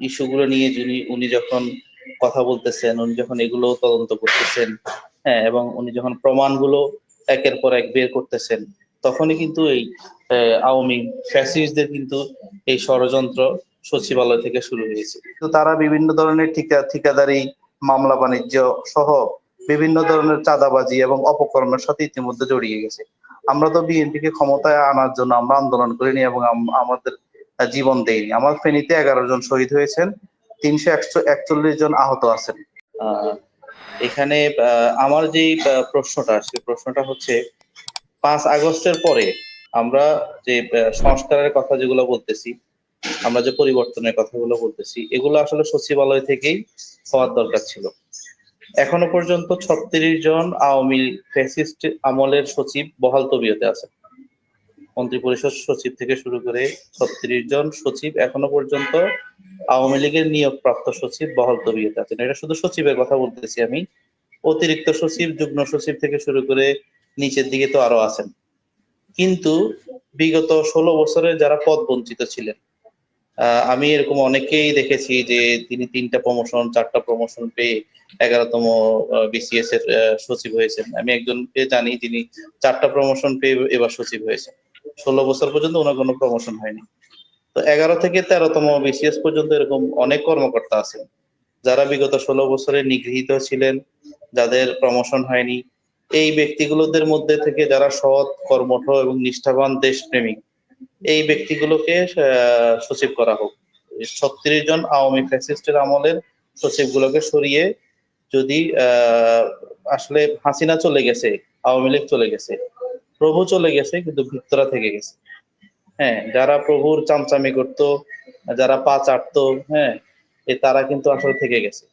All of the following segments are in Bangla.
ইস্যুগুলো নিয়ে যিনি, উনি যখন কথা বলতেছেন, উনি যখন এগুলো তদন্ত করতেছেন হ্যাঁ এবং উনি যখন প্রমাণগুলো একের পর এক বের করতেছেন, তখনই কিন্তু এই আওয়ামী ফ্যাসিস্টদের কিন্তু এই ষড়যন্ত্র সচিবালয় থেকে শুরু হয়েছে। তো তারা বিভিন্ন ধরনের ঠিকা, ঠিকাদারি, মামলা বাণিজ্য সহ বিভিন্ন ধরনের চাঁদাবাজি এবং অপকর্মের সাথে ইতিমধ্যে জড়িয়ে গেছে। আমরা তো বিএনপিকে ক্ষমতায় আনার জন্য আমরা আন্দোলন করিনি এবং আম- আমাদের জীবন দেয়নি। আমার ফেনীতে এগারো জন শহীদ হয়েছেন, তিনশো একশো একচল্লিশ জন আহত আছেন। এখানে আমার যে প্রশ্নটা সেই প্রশ্নটা হচ্ছে, পাঁচ আগস্টের পরে আমরা যে সংস্কারের কথা যেগুলো বলতেছি, আমরা যে পরিবর্তনের কথাগুলো বলতেছি, এগুলো আসলে সচিবালয় থেকেই হওয়ার দরকার ছিল। এখনও পর্যন্ত ছত্রিশ জন আওয়ামী ফ্যাসিস্ট আমলের সচিব বহাল তবিয়তে আছে মন্ত্রিপরিষদ সচিব থেকে শুরু করে ছত্রিশ জন সচিব এখনও পর্যন্ত আওয়ামী লীগের নিয়োগপ্রাপ্ত সচিব বহাল তবিয়তে আছেন। এটা শুধু সচিবের কথা বলতেছি আমি। অতিরিক্ত সচিব, যুগ্ম সচিব থেকে শুরু করে নিচের দিকে তো আরও আছেন। কিন্তু বিগত ষোলো বছরে যারা পদ বঞ্চিত ছিলেন আমি এরকম অনেকেই দেখেছি যে তিনি তিনটা প্রমোশন চারটা প্রমোশন পেয়ে এগারোতম বিসিএস এর সচিব হয়েছেন। আমি একজনকে জানি, তিনি চারটা প্রমোশন পেয়ে এবার সচিব হয়েছেন। ষোলো বছর পর্যন্ত ওনার কোনো প্রমোশন হয়নি। তো এগারো থেকে তেরোতম বিসিএস পর্যন্ত এরকম অনেক কর্মকর্তা আছেন। যারা বিগত ষোলো বছরে নিগৃহীত ছিলেন, যাদের প্রমোশন হয়নি। এই ব্যক্তিগুলোদের মধ্যে থেকে যারা সৎ, কর্মঠ এবং নিষ্ঠাবান দেশপ্রেমিক, এই ব্যক্তিগুলোকে সচিব করা হোক। ছত্রিশ জন আওয়ামী ফ্যাসিস্টের আমলের সচিবগুলোকে সরিয়ে যদি আসলে হাসিনা চলে গেছে, আওয়ামী লীগ চলে গেছে প্রভু চলে গেছে, কিন্তু ভিক্তরা থেকে গেছে। হ্যাঁ যারা প্রভুর চামচামি করতো, যারা পা চাটতো হ্যাঁ এ তারা কিন্তু আসলে থেকে গেছে।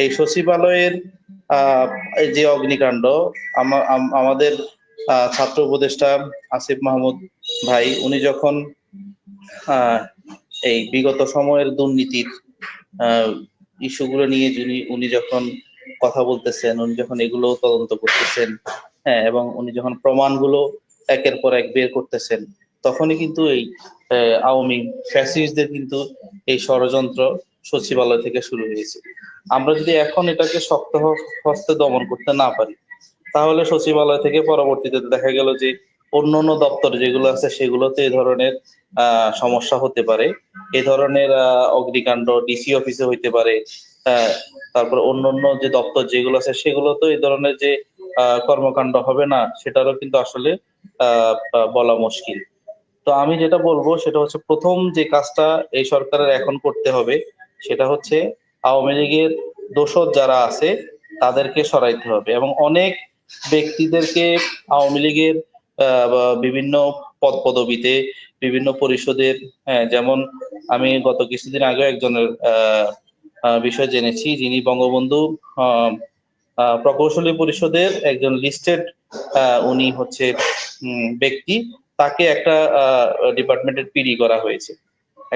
এই সচিবালয়ের যে অগ্নিকাণ্ড আমাদের ছাত্র উপদেষ্টা আসিফ মাহমুদ ভাই, উনি যখন এই বিগত সময়ের দুর্নীতির ইস্যুগুলো নিয়ে উনি যখন কথা বলতেছেন, উনি যখন এগুলো তদন্ত করতেছেন হ্যাঁ এবং উনি যখন প্রমাণগুলো একের পর এক বের করতেছেন, তখনই কিন্তু এই আওয়ামী ফ্যাসিস্টদের কিন্তু এই ষড়যন্ত্র সচিবালয় থেকে শুরু হয়েছে। আমরা যদি এখন এটাকে শক্ত হস্তে দমন করতে না পারি, তাহলে সচিবালয় থেকে পরবর্তীতে দেখা গেল যে অন্য অন্য দপ্তর যেগুলো আছে, সেগুলোতে এই ধরনের সমস্যা হতে পারে। এ ধরনের অগ্নিকাণ্ড ডিসি অফিসে হইতে পারে তারপর অন্য অন্য যে দপ্তর যেগুলো আছে সেগুলোতে এই ধরনের যে কর্মকাণ্ড হবে না, সেটারও কিন্তু আসলে বলা মুশকিল। তো আমি যেটা বলব, সেটা হচ্ছে প্রথম যে কাজটা এই সরকারের এখন করতে হবে, সেটা হচ্ছে আওয়ামী লীগের দোষর যারা আছে, তাদেরকে সরাইতে হবে এবং অনেক ব্যক্তিদেরকে আওয়ামী লীগের বিভিন্ন পদ পদবিতে বিভিন্ন পরিষদের হ্যাঁ যেমন আমি গত কিছুদিন আগে একজনের বিষয় জেনেছি, যিনি বঙ্গবন্ধু প্রকৌশলী পরিষদের একজন লিস্টেড উনি হচ্ছে ব্যক্তি। তাকে একটা ডিপার্টমেন্টের পিডি করা হয়েছে।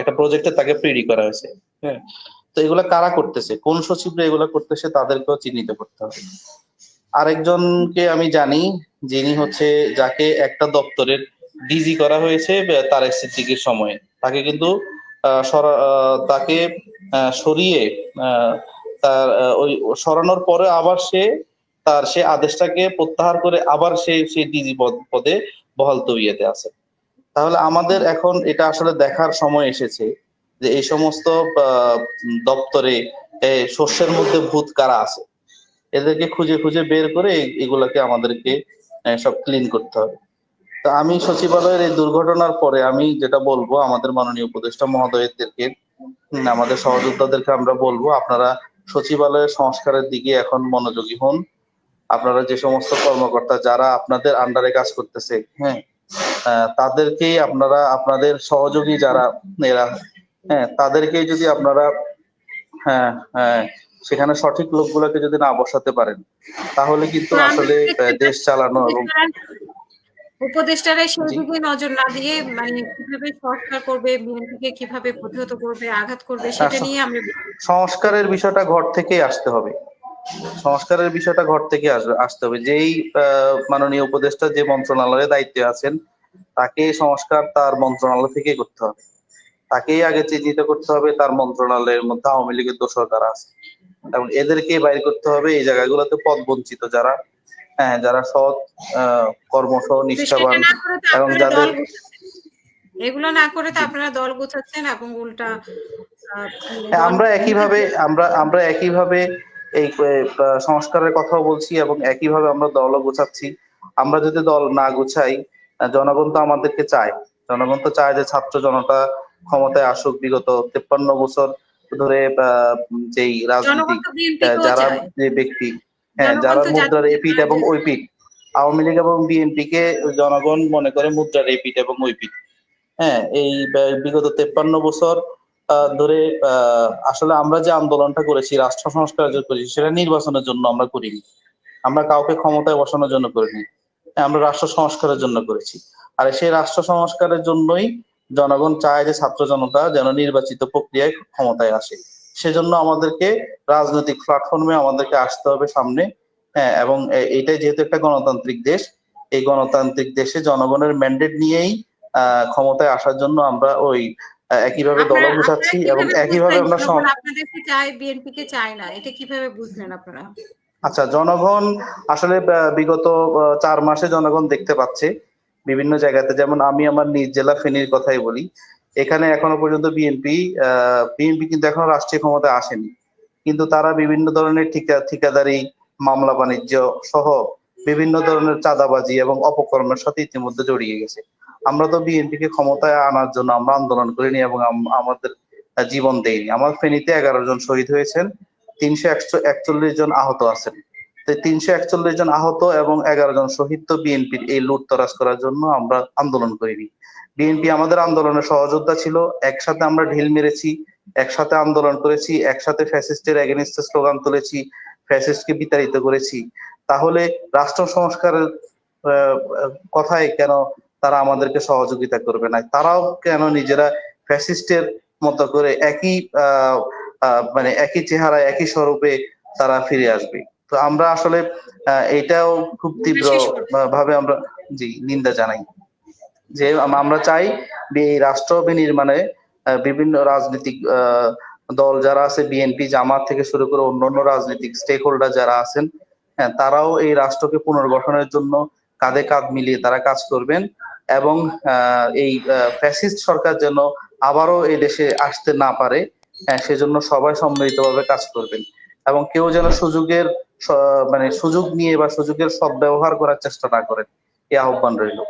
একটা প্রজেক্টে তাকে পিডি করা হয়েছে। হ্যাঁ। তো এগুলা কারা করতেছে? কোন সচিবরা এগুলা করতেছে তাদেরকেও চিহ্নিত করতে হবে। আরেকজনকে আমি জানি, যিনি হচ্ছে, যাকে একটা দপ্তরের ডিজি করা হয়েছে তারেক সিদ্দিকের সময়ে। তাকে কিন্তু তাকে সরিয়ে তার ওই সরানোর পরে আবার সে তার সে আদেশটাকে প্রত্যাহার করে আবার সে সেই ডিজি পদে বহাল তবিয়েতে আছে। তাহলে আমাদের এখন এটা আসলে দেখার সময় এসেছে যে এই সমস্ত দপ্তরে শস্যের মধ্যে ভূত কারা আছে? এদেরকে খুঁজে খুঁজে বের করে এগুলাকে আমাদেরকে সব ক্লিন করতে হবে। তো আমি সচিবালয়ের এই দুর্ঘটনার পরে আমি যেটা বলব, আমাদের মাননীয় উপদেষ্টা মহোদয়দেরকে আমাদের সহযোদ্ধাদেরকে আমরা বলব, আপনারা সচিবালয়ের সংস্কারের দিকে এখন মনোযোগী হন। আপনারা যে সমস্ত কর্মকর্তা যারা আপনাদের আন্ডারে কাজ করতেছে হ্যাঁ তাদেরকেই আপনারা আপনাদের সহযোগী যারা এরা হ্যাঁ তাদেরকেই যদি আপনারা হ্যাঁ হ্যাঁ সেখানে সঠিক লোকগুলোকে যদি না বসাতে পারেন তাহলে কিন্তু আসলে দেশ চালানো এবং উপদেষ্টারা সেই দিকে নজর না দিয়ে মানে কীভাবে সংস্কার করবে বিএনপিকে কীভাবে প্রতিহত করবে আঘাত করবে সেটা আচ্ছা। নিয়ে আমরা সংস্কারের বিষয়টা ঘর থেকেই আসতে হবে। সংস্কারের বিষয়টা ঘর থেকে আসবে আসতে হবে। যেই মাননীয় উপদেষ্টা যে মন্ত্রণালয়ে দায়িত্বে আছেন তাকে সংস্কার তার মন্ত্রণালয় থেকেই করতে হবে। তাকেই আগে চিহ্নিত করতে হবে তার মন্ত্রণালয়ের মধ্যে আওয়ামী লীগের দোষর কারা আছে। এবং এদেরকে বাইর করতে হবে এই জায়গাগুলোতে পদ বঞ্চিত যারা। হ্যাঁ যারা সৎ তো নিষ্ঠাবান এবং যাদের- এগুলো না করে তো আপনারা দল গুছাচ্ছেন এবং উল্টা হ্যাঁ, আমরা একইভাবে আমরা আমরা একইভাবে এই সংস্কারের কথাও বলছি এবং একইভাবে আমরা দলও গোছাচ্ছি। আমরা যদি দল না গুছাই জনগণ তো আমাদেরকে চায়। জনগণ তো চায় যে ছাত্র জনতা ক্ষমতায় আসুক। বিগত তেপ্পান্ন বছর ধরে আহ, যেই জনগণ রাজনীতিক তো বিএনপি আহ, যারা যে ব্যক্তি হ্যাঁ যারা মুদ্রার এপিট এবং যে- ওই পিঠ আওয়ামী লীগ এবং বিএনপি কে জনগণ মনে করে মুদ্রার এপিট এবং ওই পিঠ হ্যাঁ এই বিগত তেপ্পান্ন বছর ধরে আসলে আমরা যে আন্দোলনটা করেছি রাষ্ট্র সংস্কার যে করেছি সেটা নির্বাচনের জন্য আমরা করিনি। আমরা কাউকে ক্ষমতায় বসানোর জন্য করিনি। হ্যাঁ, আমরা রাষ্ট্র সংস্কারের জন্য করেছি। আর সেই রাষ্ট্র সংস্কারের জন্যই জনগণ চায় যে ছাত্র জনতা যেন নির্বাচিত প্রক্রিয়ায় ক্ষমতায় আসে। সেজন্য আমাদেরকে রাজনৈতিক প্ল্যাটফর্মে আমাদেরকে আসতে হবে সামনে। হ্যাঁ এবং এ- এইটাই যেহেতু একটা গণতান্ত্রিক দেশ এই গণতান্ত্রিক দেশে জনগণের ম্যান্ডেট নিয়েই ক্ষমতায় আসার জন্য আমরা ওই একইভাবে দল আপনারা এবং একইভাবে আমরা আপনাদেরকে বিএনপি কে চায় না? এটা কীভাবে বুঝলেন আপনারা? আচ্ছা জনগণ আসলে বিগত চার মাসে জনগণ দেখতে পাচ্ছে। বিভিন্ন জায়গাতে যেমন আমি আমার নিজ জেলা ফেনীর কথাই বলি। এখানে এখনও পর্যন্ত বিএনপি বিএনপি কিন্তু এখনও রাষ্ট্রীয় ক্ষমতায় আসেনি। কিন্তু তারা বিভিন্ন ধরনের ঠিকা, ঠিকাদারি, মামলা বাণিজ্য সহ বিভিন্ন ধরনের চাঁদাবাজি এবং অপকর্মের সাথে ইতিমধ্যে জড়িয়ে গেছে। আমরা তো বিএনপি কে ক্ষমতায় আনার জন্য আমরা আন্দোলন করিনি এবং আম- আমাদের জীবন দেইনি। আমার ফেনীতে এগারো জন শহীদ হয়েছেন, তিনশো একশো, একচল্লিশ জন আহত আছেন। তিনশো একচল্লিশ জন আহত এবং এগারো জন শহীদ। তো বিএনপির এই লুটতরাজ করার জন্য আমরা আন্দোলন করিনি। বিএনপি আমাদের আন্দোলনের সহযোদ্ধা ছিল। একসাথে আমরা ঢিল মেরেছি, একসাথে আন্দোলন করেছি, একসাথে ফ্যাসিস্টের এগেনিস্টে স্লোগান তুলেছি, ফ্যাসিস্টকে বিতাড়িত করেছি। তাহলে রাষ্ট্র সংস্কারের কথায় কেন তারা আমাদেরকে সহযোগিতা করবে না? তারাও কেন নিজেরা ফ্যাসিস্টের মতো করে একই মানে একই চেহারা একই স্বরূপে তারা ফিরে আসবে? তো আমরা আসলে আহ, এটাও খুব তীব্র ভাবে আমরা জি নিন্দা জানাই। যে আমরা চাই যে এই রাষ্ট্র বিনির্মাণে বিভিন্ন রাজনৈতিক দল যারা আছে বিএনপি জামাত থেকে শুরু করে অন্যান্য রাজনৈতিক স্টেক হোল্ডার যারা আছেন হ্যাঁ তারাও এই রাষ্ট্রকে পুনর্গঠনের জন্য কাঁধে কাঁধ মিলিয়ে তারা কাজ করবেন এবং আহ, এই ফ্যাসিস্ট সরকার যেন আবারও এই দেশে আসতে না পারে হ্যাঁ সেজন্য সবাই সম্মিলিতভাবে কাজ করবেন এবং কেউ যেন সুযোগের মানে সুযোগ নিয়ে বা সুযোগের সদ্ব্যবহার করার চেষ্টা না করেন। এই আহ্বান রইল।